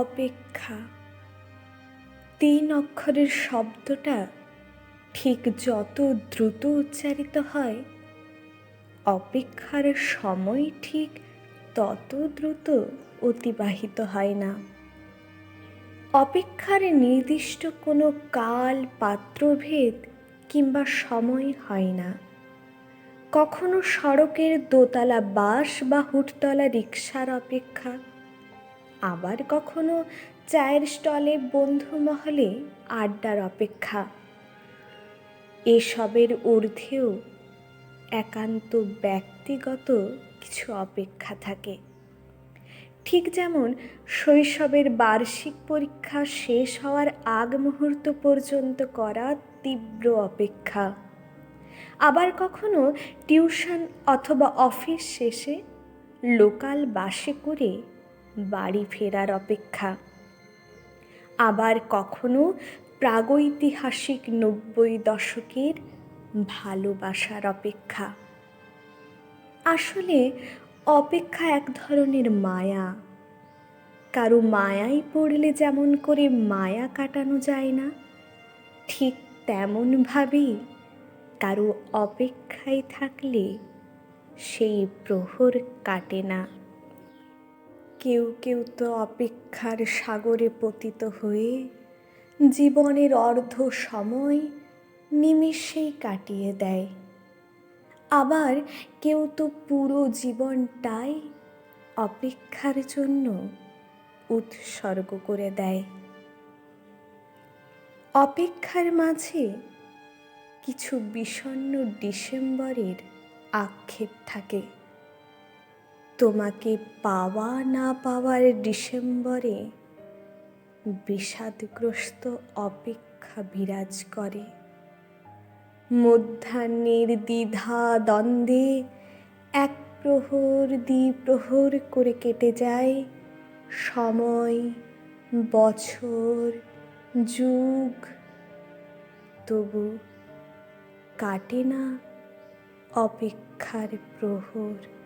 অপেক্ষা। তিন অক্ষরের শব্দটা ঠিক যত দ্রুত উচ্চারিত হয়, অপেক্ষার সময় ঠিক তত দ্রুত অতিবাহিত হয় না। অপেক্ষার নির্দিষ্ট কোনো কাল, পাত্রভেদ কিংবা সময় হয় না। কখনো সড়কের দোতলা বাস বা হুটতলা রিক্সার অপেক্ষা আবার কখনো চায়ের স্টলে বন্ধু মহলে আড্ডার অপেক্ষা। এসবের ঊর্ধ্বেও একান্ত ব্যক্তিগত কিছু অপেক্ষা থাকে। ঠিক যেমন শৈশবের বার্ষিক পরীক্ষা শেষ হওয়ার আগ মুহূর্ত পর্যন্ত করা তীব্র অপেক্ষা। আবার কখনো টিউশন অথবা অফিস শেষে লোকাল বাসে করে বাড়ি ফেরার অপেক্ষা। আবার কখনো প্রাগৈতিহাসিক নব্বই দশকের ভালোবাসার অপেক্ষা। আসলে অপেক্ষা এক ধরনের মায়া। কারও মায়ায় পড়লে যেমন করে মায়া কাটানো যায় না, ঠিক তেমনভাবেই কারও অপেক্ষায় থাকলে সেই প্রহর কাটে না। কেউ কেউ তো অপেক্ষার সাগরে পতিত হয়ে জীবনের অর্ধ সময় নিমিষেই কাটিয়ে দেয়। আবার কেউ তো পুরো জীবনটাই অপেক্ষার জন্য উৎসর্গ করে দেয়। অপেক্ষার মাঝে কিছু বিষণ্ন ডিসেম্বরের আক্ষেপ থাকে। তোমাকে পাওয়া না পাওয়ার ডিসেম্বরে বিষাদগ্রস্ত অপেক্ষা বিরাজ করে। মধ্যাহ্নের দ্বিধা দ্বন্দ্বে এক প্রহর দ্বিপ্রহর করে কেটে যায়। সময়, বছর, যুগ, তবু কাটে না অপেক্ষার প্রহর।